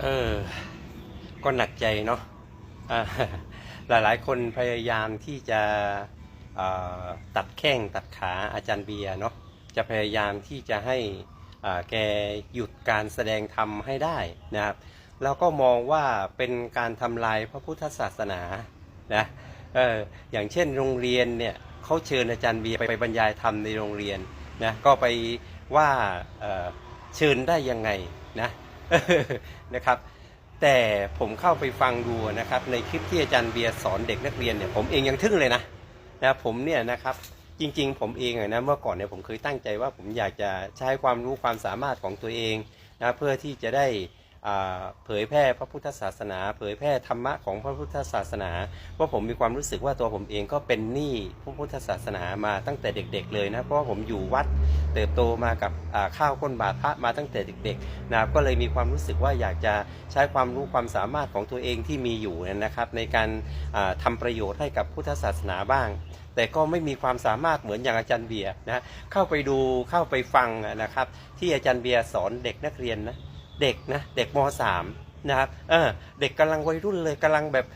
เออ ก็หนักใจเนาะอ่ายหลายคนพยายามที่จะตัดแข้งตัดขาอาจารย์เบียร์เนาะจะพยายามที่จะให้แกหยุดการแสดงธรรมให้ได้นะครับ แล้วก็มองว่าเป็นการทำลายพระพุทธศาสนานะเอออย่างเช่นโรงเรียนเนี่ยเขาเชิญอาจารย์เบียร์ไปบรรยายธรรมในโรงเรียนนะก็ไปว่าเชิญได้ยังไงนะ นะครับ แต่ผมเข้าไปฟังดูนะครับ ในคลิปที่อาจารย์เบียร์สอนเด็กนักเรียนเนี่ยผมเองยังทึ่งเลยนะนะผมเนี่ยนะครับจริง ๆ ผมเองนะเมื่อก่อนเนี่ยผมเคยตั้งใจว่าผมอยากจะใช้ความรู้ความสามารถของตัวเองนะเพื่อที่จะได้ เผยแพร่พระพุทธศาสนา เผยแพร่ธรรมะของพระพุทธศาสนาเพราะผมมีความรู้สึกว่าตัวผมเองก็เป็นหนี้พระพุทธศาสนามาตั้งแต่เด็ก ๆ เลยนะเพราะผมอยู่วัดเติบโตมากับข้าวก้นบาตรพระมาตั้งแต่เด็กๆนะก็เลยมีความรู้สึกว่าอยากจะใช้ความรู้ความสามารถของตัวเองที่มีอยู่นะครับ ในการอ่าทำประโยชน์ให้กับพุทธศาสนาบ้าง แต่ก็ไม่มีความสามารถเหมือนอย่างอาจารย์เบียร์นะเข้าไปดูเข้าไปฟังนะครับ ที่อาจารย์เบียร์สอนเด็กนักเรียนนะ เด็กนะเด็กม .3 นะครับเออเด็กกำลังวัยรุ่นเลยกำลังแบบ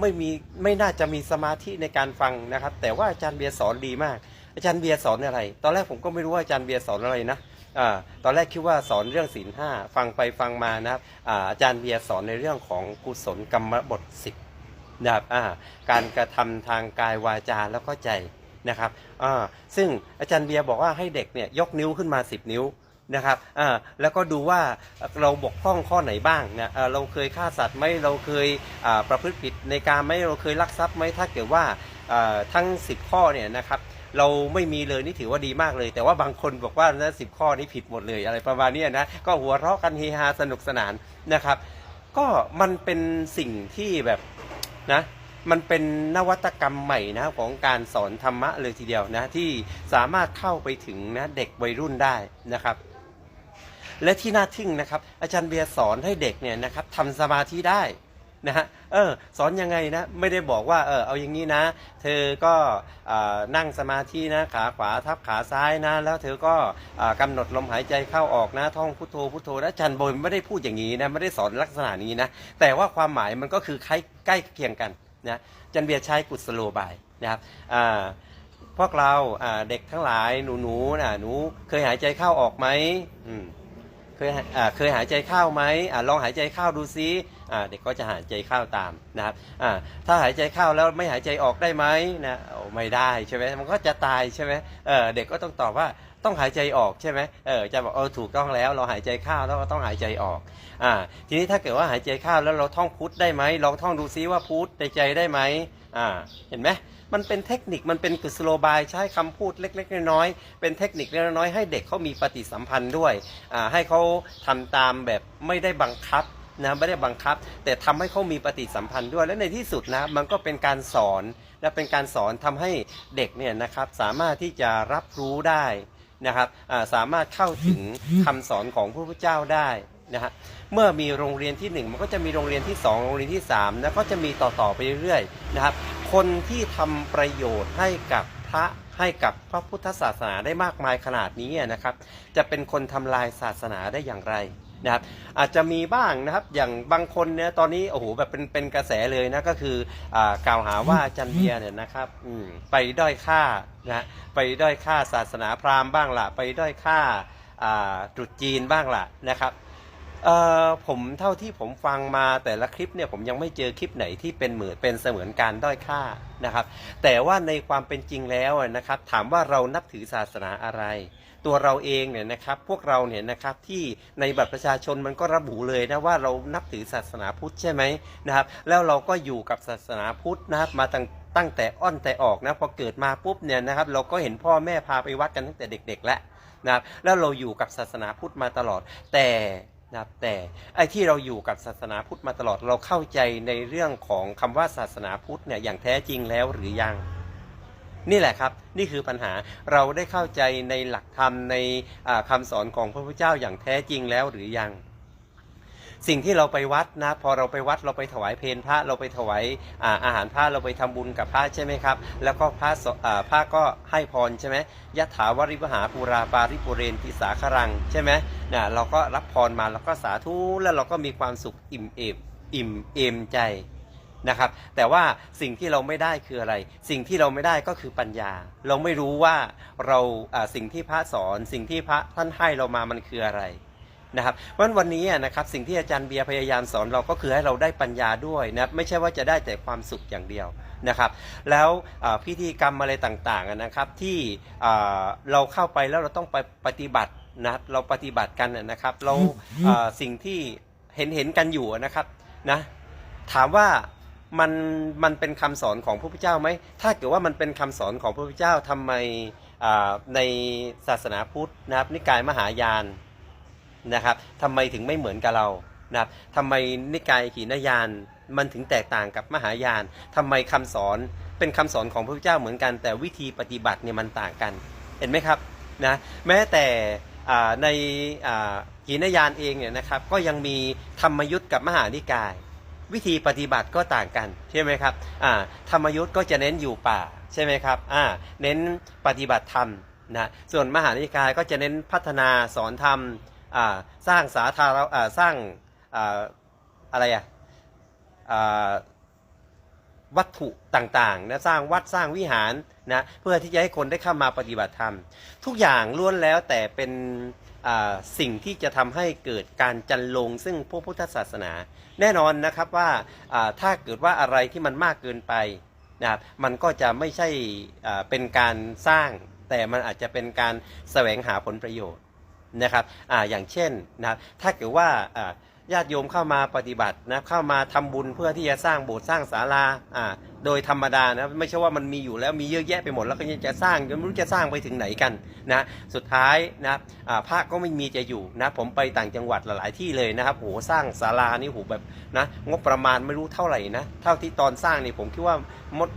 ไม่มีไม่น่าจะมีสมาธิในการฟังนะครับ แต่ว่าอาจารย์เบียร์สอนดีมาก อาจารย์เบียร์สอนอะไร ตอนแรกผมก็ไม่รู้ว่าอาจารย์เบียร์สอนอะไรนะอตอนแรกคิดว่าสอนเรื่องศีลห้าฟังไปฟังมานะครับอาอาจารย์เบียร์สอนในเรื่องของกุศลกรรมบทสิบนะครับการกระทำทางกายวาจาแล้วก็ใจนะครับซึ่งอาจารย์เบียร์บอกว่าให้เด็กเนี่ยยกนิ้วขึ้นมา 10 นิ้ว นะครับอ่าแล้วก็ดูว่าเราบกพร่องข้อไหนบ้างเนี่ยเอ่อเราเคยฆ่าสัตว์ไหมเราเคยอ่าประพฤติผิดในการไหมเราเคยลักทรัพย์ไหมถ้าเกิดว่าอ่าทั้ง 10 ข้อเนี่ยนะครับเราไม่มีเลยนี่ถือว่าดีมากเลย แต่ว่าบางคนบอกว่านะสิบข้อนี้ผิดหมดเลยอะไรประมาณนี้นะก็หัวเราะกันเฮฮาสนุกสนานนะครับ ก็มันเป็นสิ่งที่แบบนะมันเป็นนวัตกรรมใหม่นะของการสอนธรรมะเลยทีเดียวนะที่สามารถเข้าไปถึงนะเด็กวัยรุ่นได้นะครับ และที่น่าทึ่งนะครับ อาจารย์เบียร์สอนให้เด็กเนี่ยนะครับทำสมาธิได้นะฮะเออสอนยังไงนะไม่ได้บอกว่าเออเอาอย่างนี้นะ เธอก็อ่านั่งสมาธินะขาขวาทับขาซ้ายนะ แล้วเธอก็อ่ากำหนดลมหายใจเข้าออกนะ ท่องพุทโธพุทโธนะอาจารย์โบยไม่ได้พูดอย่างนี้นะไม่ได้สอนลักษณะนี้นะแต่ว่าความหมายมันก็คือใกล้ใกล้เคียงกันนะอาจันเบียร์ใช้กุศโลบายนะครับอ่าพวกเราอ่าเด็กทั้งหลายหนูหนูนะหนูเคยหายใจเข้าออกไหมอืม เคยอ่าเคยหายใจเข้าไหมอ่าลองหายใจเข้าดูซิอ่าเด็กก็จะหายใจเข้าตามนะครับอ่าถ้าหายใจเข้าแล้วไม่หายใจออกได้ไหมนะไม่ได้ใช่ไหมมันก็จะตายใช่ไหมเออเด็กก็ต้องตอบว่าต้องหายใจออกใช่ไหมเออจะบอกเออถูกต้องแล้วเราหายใจเข้าแล้วก็ต้องหายใจออกอ่าทีนี้ถ้าเกิดว่าหายใจเข้าแล้วเราท่องพุทธได้ไหมลองท่องดูซิว่าพุทธในใจได้ไหม อ่าเห็นไหมมันเป็นเทคนิคมันเป็นกุศโลบายใช้คำพูดเล็ก ๆ น้อยๆเป็นเทคนิคเล็กๆน้อยๆให้เด็กเขามีปฏิสัมพันธ์ด้วยอ่าให้เขาทำตามแบบไม่ได้บังคับนะไม่ได้บังคับ แต่ทำให้เขามีปฏิสัมพันธ์ด้วยและในที่สุดนะมันก็เป็นการสอนและเป็นการสอนทำให้เด็กเนี่ยนะครับสามารถที่จะรับรู้ได้นะครับสามารถเข้าถึงคำสอนของพระพุทธเจ้าได้นะฮะ เมื่อมีโรงเรียนที่หนึ่งมันก็จะมีโรงเรียนที่สองโรงเรียนที่สามแล้วก็จะมีต่อๆไปเรื่อยๆนะครับ คนที่ทำประโยชน์ให้กับพระให้กับพระพุทธศาสนาได้มากมายขนาดนี้นะครับ จะเป็นคนทำลายศาสนาได้อย่างไรนะครับอาจจะมีบ้างนะครับอย่างบางคนเนี่ยตอนนี้โอ้โหแบบเป็นเป็นกระแสเลยนะก็คืออ่ากล่าวหาว่าจันเบียเนี่ยนะครับอืมไปด้อยค่านะไปด้อยค่าศาสนาพราหมณ์บ้างละไปด้อยค่าอ่าตรุษจีนบ้างละนะครับ เอ่อผมเท่าที่ผมฟังมาแต่ละคลิปเนี่ยผมยังไม่เจอคลิปไหนที่เป็นเหมือนเป็นเสมือนการด้อยค่านะครับ แต่ว่าในความเป็นจริงแล้วนะครับ ถามว่าเรานับถือศาสนาอะไร ตัวเราเองเนี่ยนะครับพวกเราเนี่ยนะครับที่ในบัตรประชาชนมันก็ระบุเลยนะว่าเรานับถือศาสนาพุทธใช่ไหมนะครับ แล้วเราก็อยู่กับศาสนาพุทธนะครับมาตั้งตั้งแต่อ้อนแต่ออกนะพอเกิดมาปุ๊บเนี่ยนะครับ เราก็เห็นพ่อแม่พาไปวัดกันตั้งแต่เด็ก ๆ แล้วนะครับแล้วเราอยู่กับศาสนาพุทธมาตลอดแต่ นะแต่ไอ้ที่เราอยู่กับศาสนาพุทธมาตลอดเราเข้าใจในเรื่องของคำว่าศาสนาพุทธเนี่ยอย่างแท้จริงแล้วหรือยัง นี่แหละครับ นี่คือปัญหาเราได้เข้าใจในหลักธรรมในคำคำสอนของพระพุทธเจ้าอย่างแท้จริงแล้วหรือยัง สิ่งที่เราไปวัดนะพอเราไปวัดเราไปถวายเพลพระเราไปถวายอาอาหารพระเราไปทำบุญกับพระใช่ไหมครับ แล้วก็พระสอ่าพระก็ให้พรใช่ไหมยะถาวริวหาปูราปาริปุเรนติสาครังใช่ไหมนะเราก็รับพรมาแล้วก็สาธุแล้วเราก็มีความสุขอิ่มเอมอิ่มเอมใจนะครับแต่ว่าสิ่งที่เราไม่ได้คืออะไร สิ่งที่เราไม่ได้ก็คือปัญญา เราไม่รู้ว่าเราอ่าสิ่งที่พระสอน สิ่งที่พระท่านให้เรามามันคืออะไร นะครับเพราะฉะนั้นวันนี้นะครับสิ่งที่อาจารย์เบียร์พยายามสอนเราก็คือให้เราได้ปัญญาด้วยนะครับไม่ใช่ว่าจะได้แต่ความสุขอย่างเดียวนะครับแล้วพิธีกรรมอะไรต่างๆนะครับที่เราเข้าไปแล้วเราต้องไปปฏิบัตินะรเราปฏิบัติกันนะครับเราสิ่งที่เห็นเห็นกันอยู่นะครับนะถามว่ามันมันเป็นคำสอนของพระพุทธเจ้าไหมถ้าเกิดว่ามันเป็นคำสอนของพระพุทธเจ้าทำไมในศาสนาพุทธนะครับนิกายมหายาน นะครับทำไมถึงไม่เหมือนกับเรานะครับทำไมนิกายขีณายานมันถึงแตกต่างกับมหายานทำไมคำสอนเป็นคำสอนของพระพุทธเจ้าเหมือนกัน แต่วิธีปฏิบัติเนี่ยมันต่างกัน เห็นไหมครับนะแม้แต่ในขีณายานเองเนี่ยนะครับก็ยังมีธรรมยุทธกับมหานิกาย วิธีปฏิบัติก็ต่างกันใช่ไหมครับธรรมยุทธ์ก็จะเน้นอยู่ป่าใช่ไหมครับอ่าเน้นปฏิบัติธรรมนะส่วนมหานิกายก็จะเน้นพัฒนาสอนธรรม สร้างสาธารณสร้างอะไรอะวัตถุต่างๆนะสร้างวัดสร้างวิหารนะเพื่อที่จะให้คนได้เข้ามาปฏิบัติธรรม ทุกอย่างล้วนแล้วแต่เป็นสิ่งที่จะทำให้เกิดการจันลงซึ่งพระพุทธศาสนา แน่นอนนะครับว่าถ้าเกิดว่าอะไรที่มันมากเกินไปนะครับมันก็จะไม่ใช่เป็นการสร้าง แต่มันอาจจะเป็นการแสวงหาผลประโยชน์ นะครับอาอย่างเช่นนะครับถ้าเกิดว่าอ่าญาติโยมเข้ามาปฏิบัตินะเข้ามาทำบุญเพื่อที่จะสร้างโบสถ์สร้างศาลาอ่าโดยธรรมดานะไม่ใช่ว่ามันมีอยู่แล้วมีเยอะแยะไปหมดแล้วก็ยังจะสร้างไม่รู้จะสร้างไปถึงไหนกันนะสุดท้ายนะอ่าพระก็ไม่มีจะอยู่นะผมไปต่างจังหวัดหลายที่เลยนะครับโหสร้างศาลานี่โหแบบนะงบประมาณไม่รู้เท่าไหร่นะเท่าที่ตอนสร้างนี่ผมคิดว่า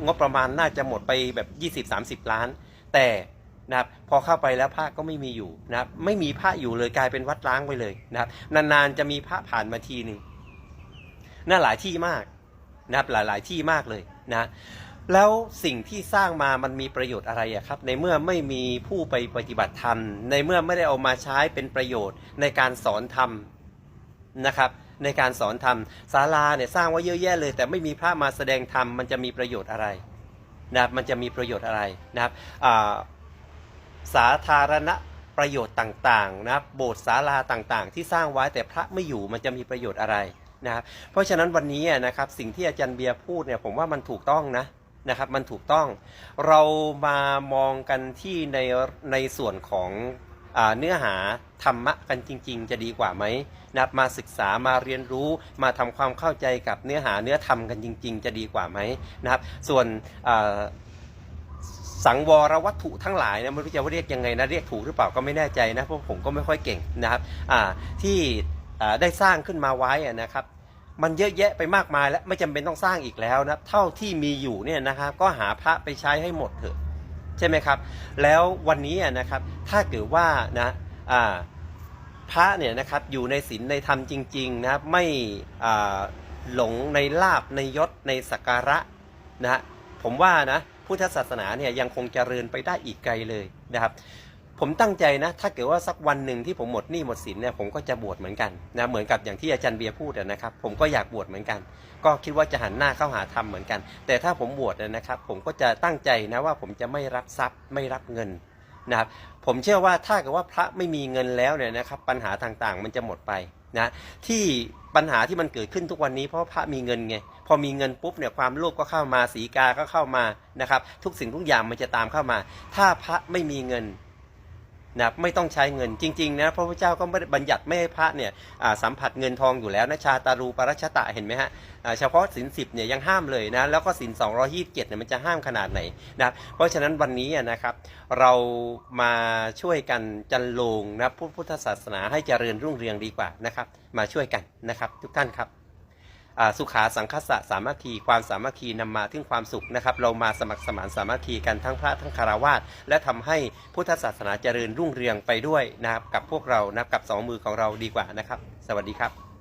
งบประมาณน่าจะหมดไปแบบ 20-30 ล้าน แต่ นะครับพอเข้าไปแล้วพระก็ไม่มีอยู่นะครับไม่มีพระอยู่เลยกลายเป็นวัดร้างไปเลยนะครับนานๆจะมีพระผ่านมาทีหนึ่งน่าหลายที่มากนะครับหลายๆที่มากเลยนะแล้วสิ่งที่สร้างมามันมีประโยชน์อะไรอะครับ ในเมื่อไม่มีผู้ไปปฏิบัติธรรม ในเมื่อไม่ได้เอามาใช้เป็นประโยชน์ในการสอนธรรมนะครับ ในการสอนธรรมศาลาเนี่ยสร้างไว้เยอะแยะเลย แต่ไม่มีพระมาแสดงธรรมมันจะมีประโยชน์อะไรนะครับมันจะมีประโยชน์อะไรนะครับอ่า สาธารณประโยชน์ต่างๆนะโบสถ์ศาลาต่างๆ ที่สร้างไว้แต่พระไม่อยู่มันจะมีประโยชน์อะไรนะครับเพราะฉะนั้นวันนี้นะครับสิ่งที่อาจารย์เบียร์พูดเนี่ยผมว่ามันถูกต้องนะนะครับมันถูกต้องเรามามองกันที่ในในส่วนของอเนื้อหาธรรมะกันจริง ๆ จะดีกว่าไหมนะมาศึกษามาเรียนรู้มาทำความเข้าใจกับเนื้อหาเนื้อธรรมกันจริง ๆ จะดีกว่าไหมนะครับส่วนอ สังวรวัตถุทั้งหลายนะไม่รู้จะว่าเรียกยังไงนะเรียกถูกหรือเปล่าก็ไม่แน่ใจนะเพราะผมก็ไม่ค่อยเก่งนะครับที่ได้สร้างขึ้นมาไว้นะครับมันเยอะแยะไปมากมายแล้วไม่จำเป็นต้องสร้างอีกแล้วนะเท่าที่มีอยู่เนี่ยนะครับก็หาพระไปใช้ให้หมดเถอะใช่ไหมครับ แล้ววันนี้นะครับถ้าเกิดว่านะพระเนี่ยนะครับอยู่ในศีลในธรรมจริงๆนะครับไม่หลงในลาบในยศในสักการะนะผมว่านะ พุทธศาสนาเนี่ยยังคงเจริญไปได้อีกไกลเลยนะครับ ผมตั้งใจนะ ถ้าเกิดว่าสักวันหนึ่งที่ผมหมดหนี้หมดสินเนี่ยผมก็จะบวชเหมือนกันนะเหมือนกับอย่างที่อาจารย์เบียร์พูดนะครับ ผมก็อยากบวชเหมือนกัน ก็คิดว่าจะหันหน้าเข้าหาธรรมเหมือนกัน แต่ถ้าผมบวชนะครับ ผมก็จะตั้งใจนะว่าผมจะไม่รับทรัพย์ไม่รับเงินนะครับผมเชื่อว่าถ้าเกิดว่าพระไม่มีเงินแล้วเนี่ยนะครับ ปัญหาต่างๆ มันจะหมดไป นะที่ปัญหาที่มันเกิดขึ้นทุกวันนี้เพราะพระมีเงินไงพอมีเงินปุ๊บเนี่ยความโลภก็เข้ามาสีกาก็เข้ามานะครับ ทุกสิ่งทุกอย่างมันจะตามเข้ามา ถ้าพระไม่มีเงิน นะไม่ต้องใช้เงินจริงๆนะพระพุทธเจ้าก็ไม่ได้บัญญัติไม่ให้พระเนี่ยสัมผัสเงินทองอยู่แล้วนะชาตารูปรัชตะเห็นไหมฮะเฉพาะสินสิบเนี่ยยังห้ามเลยนะแล้วก็สิน227เนี่ยมันจะห้ามขนาดไหนนะเพราะฉะนั้นวันนี้นะครับเรามาช่วยกันจันลงนะพุทธศาสนาให้เจริญรุ่งเรืองดีกว่านะครับ มาช่วยกันนะครับ ทุกท่านครับ สุขาสังคสะสามัคคีความสามัคคีนำมาถึงความสุขนะครับเรามาสมัครสมานสามัคคีกันทั้งพระทั้งคารวาสและทำให้พุทธศาสนาเจริญรุ่งเรืองไปด้วยนะครับกับพวกเรานะกับสองมือของเราดีกว่านะครับ สวัสดีครับ